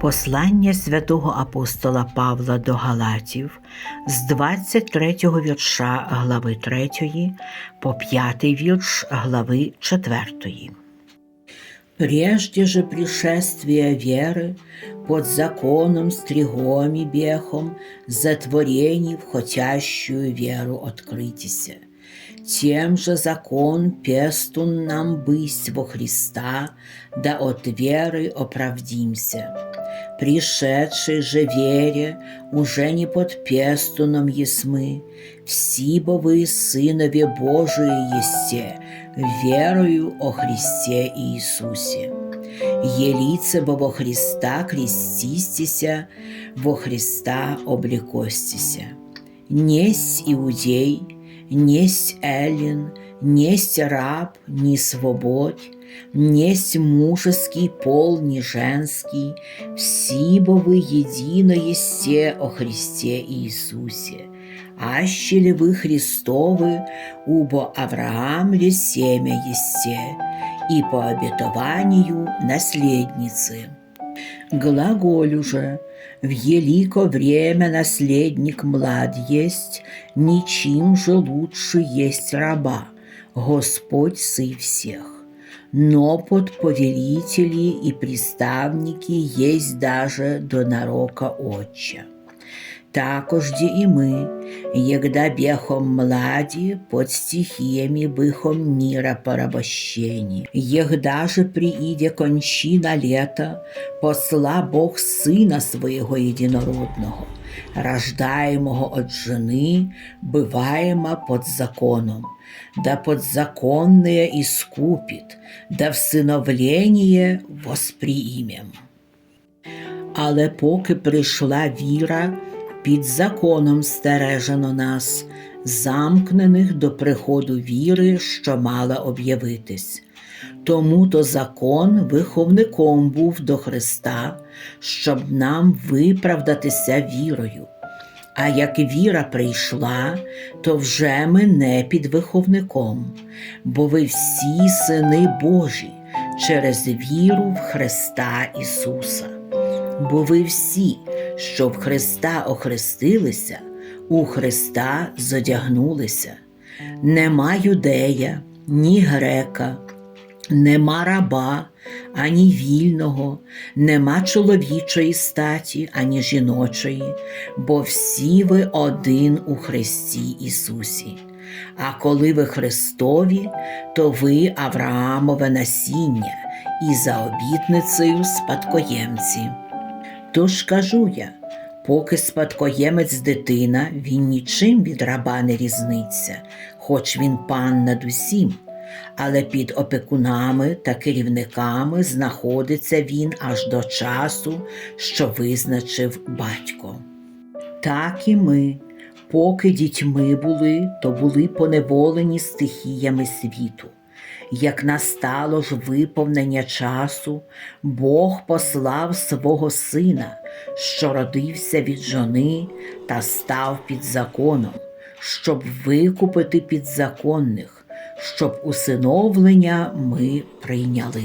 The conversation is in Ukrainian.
Послання святого апостола Павла до Галатів з 23 вірша глави 3 по 5 вірш глави 4. Прежде же пришествия веры под законом стригом и бехом затворений в хотящую веру открытися. Тем же закон пестун нам бысть во Христа, да от веры оправдимся. Пришедшей же вере уже не под пестуном есмы, всибо вы сынове Божии есте, верою о Христе Иисусе. Елице бо во Христа крестистися, во Христа облекостися. Несть иудей, несть эллин, несть раб, ни свободь, несть мужеский пол, ни женский, всибо вы едино есте о Христе Иисусе. Аще ли вы Христовы, убо Авраам ли семя есте, и по обетованию наследницы. Глаголю же, в елико время наследник млад есть, ничем же лучше есть раба, Господь сы всех. Но под повелители и приставники есть даже до нарока Отча. Також ді і ми, егда бехом младі, под стихиями бихом мира порабощені. Егда же прииде кончина лета, посла Бог Сина Своего Єдинородного, рождаемого от жени, бываемо под законом, да подзаконное искупит, да всиновление восприимем. Але поки прийшла віра, під законом стережено нас, замкнених до приходу віри, що мала об'явитись. Тому то закон виховником був до Христа, щоб нам виправдатися вірою. А як віра прийшла, то вже ми не під виховником, бо ви всі сини Божі через віру в Христа Ісуса. Бо ви всі, що в Христа охрестилися, у Христа зодягнулися. Нема юдея, ні грека, нема раба, ані вільного, нема чоловічої статі, ані жіночої, бо всі ви один у Христі Ісусі. А коли ви Христові, то ви Авраамове насіння і за обітницею спадкоємці. Тож кажу я, поки спадкоємець дитина, він нічим від раба не різниться, хоч він пан над усім, але під опекунами та керівниками знаходиться він аж до часу, що визначив батько. Так і ми, поки дітьми були, то були поневолені стихіями світу. Як настало ж виповнення часу, Бог послав свого сина, що родився від жони та став під законом, щоб викупити підзаконних, щоб усиновлення ми прийняли.